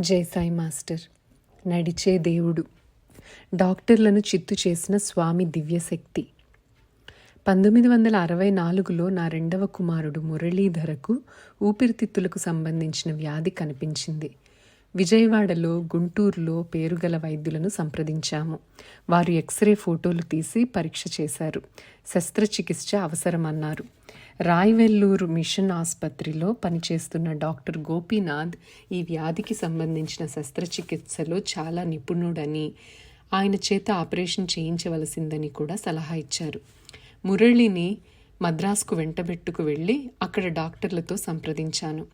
Jayasai master. నడిచే దేవుడు. డాక్టర్లను చిత్తు చేసిన స్వామి దివ్యశక్తి. పంతొమ్మిది వందల అరవై నాలుగులో నా రెండవ కుమారుడు మురళీధరకు ఊపిరితిత్తులకు సంబంధించిన వ్యాధి కనిపించింది. విజయవాడలో గుంటూరులో పేరుగల వైద్యులను సంప్రదించాము. వారు ఎక్స్రే ఫోటోలు తీసి పరీక్ష చేశారు. శస్త్రచికిత్స అవసరమన్నారు. రాయవెల్లూరు మిషన్ ఆసుపత్రిలో పనిచేస్తున్న డాక్టర్ గోపీనాథ్ ఈ వ్యాధికి సంబంధించిన శస్త్రచికిత్సలో చాలా నిపుణుడని ఆయన చేత ఆపరేషన్ చేయించవలసిందని కూడా సలహా ఇచ్చారు. మురళిని మద్రాసుకు వెంటబెట్టుకు వెళ్ళి అక్కడ డాక్టర్లతో సంప్రదించాను.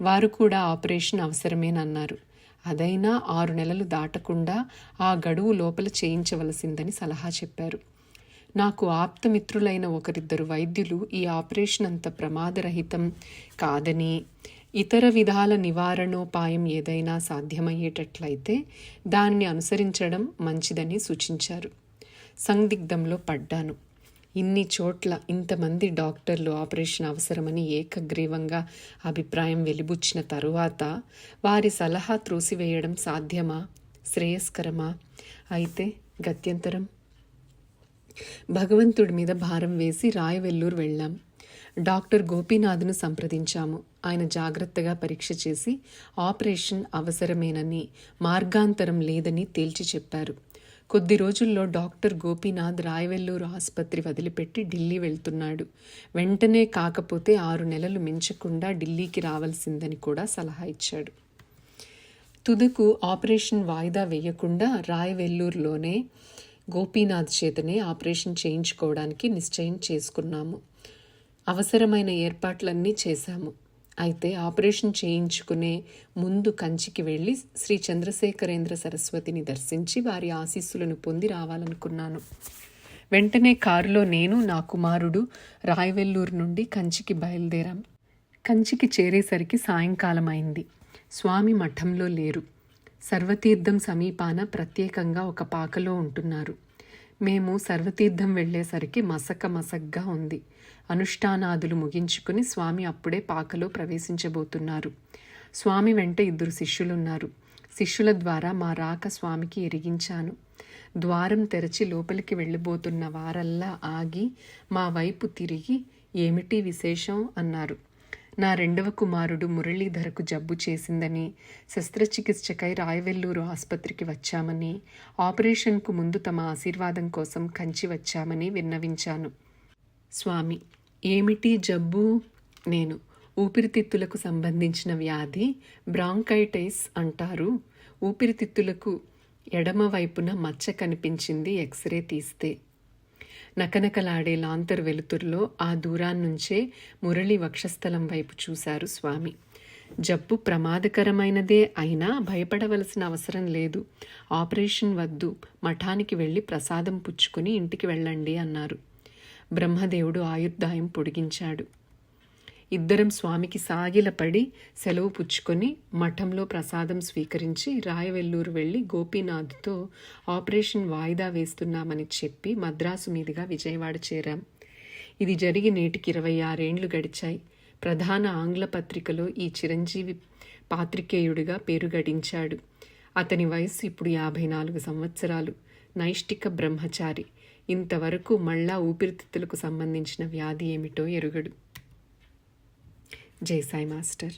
వారు కూడా ఆపరేషన్ అవసరమేనన్నారు. అదైనా ఆరు నెలలు దాటకుండా ఆ గడువు లోపల చేయించవలసిందని సలహా చెప్పారు. నాకు ఆప్తమిత్రులైన ఒకరిద్దరు వైద్యులు ఈ ఆపరేషన్ అంత ప్రమాదరహితం కాదని ఇతర విధాల నివారణోపాయం ఏదైనా సాధ్యమయ్యేటట్లయితే దాన్ని అనుసరించడం మంచిదని సూచించారు. సందిగ్ధంలో పడ్డాను. ఇన్ని చోట్ల ఇంతమంది డాక్టర్లు ఆపరేషన్ అవసరమని ఏకగ్రీవంగా అభిప్రాయం వెలిబుచ్చిన తరువాత వారి సలహా త్రోసివేయడం సాధ్యమా? శ్రేయస్కరమా? అయితే గత్యంతరం. భగవంతుడి మీద భారం వేసి రాయవెల్లూరు వెళ్ళాం. డాక్టర్ గోపీనాథ్ను సంప్రదించాము. ఆయన జాగ్రత్తగా పరీక్ష చేసి ఆపరేషన్ అవసరమేనని మార్గాంతరం లేదని తేల్చి చెప్పారు. కొద్ది రోజుల్లో డాక్టర్ గోపీనాథ్ రాయవెల్లూరు ఆసుపత్రి వదిలిపెట్టి ఢిల్లీ వెళ్తున్నాడు. వెంటనే కాకపోతే ఆరు నెలలు మించకుండా ఢిల్లీకి రావాల్సిందని కూడా సలహా ఇచ్చాడు. తుదకు ఆపరేషన్ వాయిదా వేయకుండా రాయవెల్లూరులోనే గోపీనాథ్ చేతనే ఆపరేషన్ చేయించుకోవడానికి నిశ్చయం చేసుకున్నాము. అవసరమైన ఏర్పాట్లన్నీ చేశాము. అయితే ఆపరేషన్ చేయించుకునే ముందు కంచికి వెళ్ళి శ్రీ చంద్రశేఖరేంద్ర సరస్వతిని దర్శించి వారి ఆశీస్సులను పొంది రావాలనుకున్నాను. వెంటనే కారులో నేను నా కుమారుడు రాయవెల్లూరు నుండి కంచికి బయలుదేరాం. కంచికి చేరేసరికి సాయంకాలం అయింది స్వామి మఠంలో లేరు. సర్వతీర్థం సమీపాన ప్రత్యేకంగా ఒక పాకలో ఉంటున్నారు. మేము సర్వతీర్థం వెళ్ళేసరికి మసక మసగ్గా ఉంది. అనుష్ఠానాదులు ముగించుకుని స్వామి అప్పుడే పాకలో ప్రవేశించబోతున్నారు. స్వామి వెంట ఇద్దరు శిష్యులున్నారు. శిష్యుల ద్వారా మా రాక స్వామికి ఎరిగించాను. ద్వారం తెరచి లోపలికి వెళ్ళిపోతున్న వారల్లా ఆగి మా వైపు తిరిగి ఏమిటి విశేషం? అన్నారు. నా రెండవ కుమారుడు మురళీధరకు జబ్బు చేసిందని శస్త్రచికిత్సకై రాయవెల్లూరు ఆసుపత్రికి వచ్చామని ఆపరేషన్కు ముందు తమ ఆశీర్వాదం కోసం కంచి వచ్చామని విన్నవించాను. స్వామి ఏమిటి జబ్బు? నేను ఊపిరితిత్తులకు సంబంధించిన వ్యాధి బ్రాంకైటైస్ అంటారు. ఊపిరితిత్తులకు ఎడమ వైపున మచ్చ కనిపించింది ఎక్స్రే తీస్తే. నకనకలాడే లాంతర్ వెలుతురులో ఆ దూరాన్నుంచే మురళి వక్షస్థలం వైపు చూశారు స్వామి. జబ్బు ప్రమాదకరమైనదే అయినా భయపడవలసిన అవసరం లేదు. ఆపరేషన్ వద్దు మఠానికి వెళ్ళి ప్రసాదం పుచ్చుకుని ఇంటికి వెళ్ళండి అన్నారు. బ్రహ్మదేవుడు ఆయుర్దాయం పొడిగించాడు. ఇద్దరం స్వామికి సాగిలపడి సెలవు పుచ్చుకొని మఠంలో ప్రసాదం స్వీకరించి రాయవెల్లూరు వెళ్ళి గోపీనాథ్తో ఆపరేషన్ వాయిదా వేస్తున్నామని చెప్పి మద్రాసు మీదుగా విజయవాడ చేరాం. ఇది జరిగి నేటికి ఇరవై ఆరేండ్లు గడిచాయి. ప్రధాన ఆంగ్ల పత్రికలో ఈ చిరంజీవి పాత్రికేయుడిగా పేరు గడించాడు. అతని వయస్సు ఇప్పుడు యాభై నాలుగు సంవత్సరాలు. నైష్టిక బ్రహ్మచారి. ఇంతవరకు మళ్ళా ఊపిరితిత్తులకు సంబంధించిన వ్యాధి ఏమిటో ఎరుగడు. जय साई मास्टर